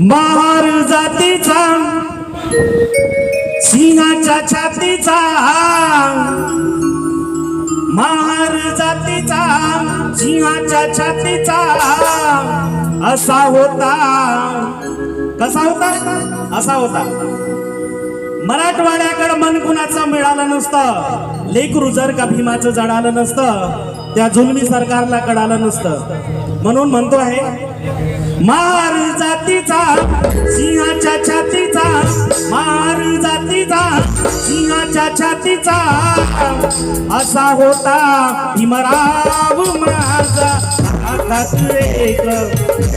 महार जातीचा सिंहाच्या छातीचा महार जातीचा सिंहाच्या छातीचा असा होता. कसा होता? असा होता. मराठवाड्याकडे मन कुणाचं मिळालं नसतं? लेकरू जर का भीमाचं जडालं नसतं त्या जुलमी सरकारला कळालं नसतं. म्हणून म्हणतो आहे मार जातीचा सिंहाच्या छातीचा मार जातीचा सिंहाच्या छातीचा. असा होता भीमराव माझा आकाश एक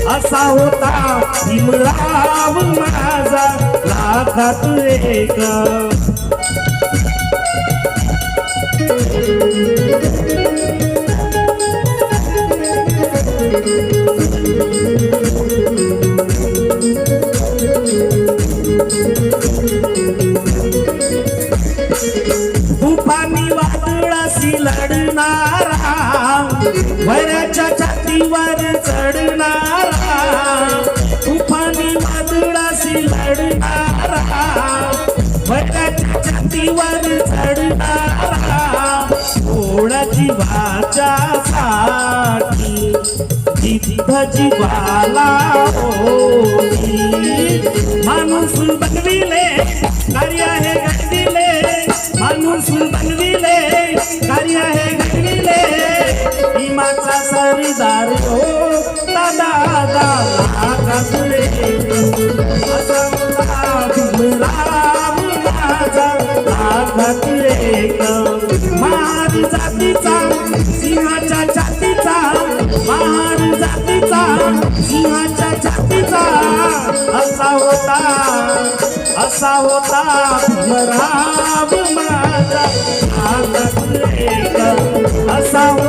असा होता भीमराव माझा लाखात एक. तुफानी चढणारा तुफानी वादळाशी लढणारा वऱ्याच्या छातीवर चढणारा थोडा जिद्द जीवाला होती. माणूस बनविले कार्य हे घडविले माणूस बनविले कार्य हे भीमाचा सरदार हो दादा दादा तुले. असा तुले महार जातीचा सिंहाच्या छातीचा. महार जातीचा सिंहाच्या छातीचा. असा होता असा होता भीमराव माझा. आनंद एक असा होता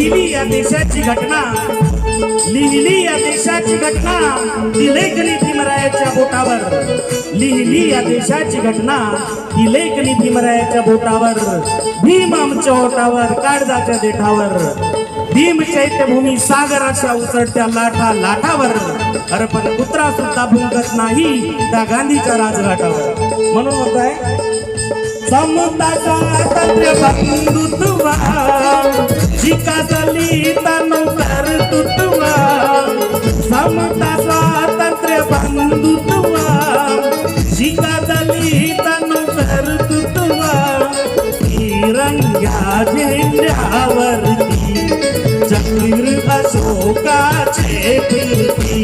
लिहिली या देशाची घटना. लिहिली या देशाची घटना. ती लेखली भीमरायाच्या बोटावर. लिहिली या देशाची घटना. ती लेखली भीमरायाच्या बोटावर. भीम आमच्या ओटावर काळजाच्या देठावर. भीम चैत्यभूमी सागराच्या उचडत्या लाटा लाटावर अरे पण कुत्रा सुद्धा भुंकत नाही त्या गांधीच्या राजघाटावर. म्हणून म्हणताय समता स्वातंत्र्य समता स्वातंत्र्य बंधुत्वा शिकातली तनु कर्तृत्वा तिरंग्या झेंड्यावरती चक्र अशोकाचे फिरती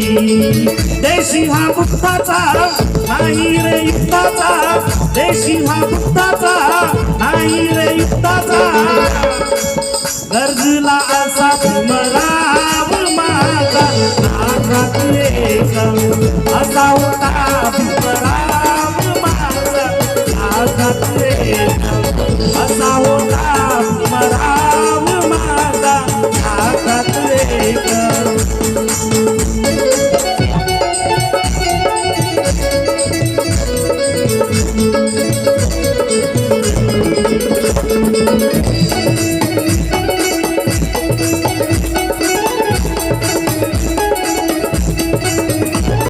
देशी हा बुद्धाचा नाही रे युक्ताचा. देशी हा बुद्धाचा नाही रे युक्ताचा. गरजला असा भीमराव 难道？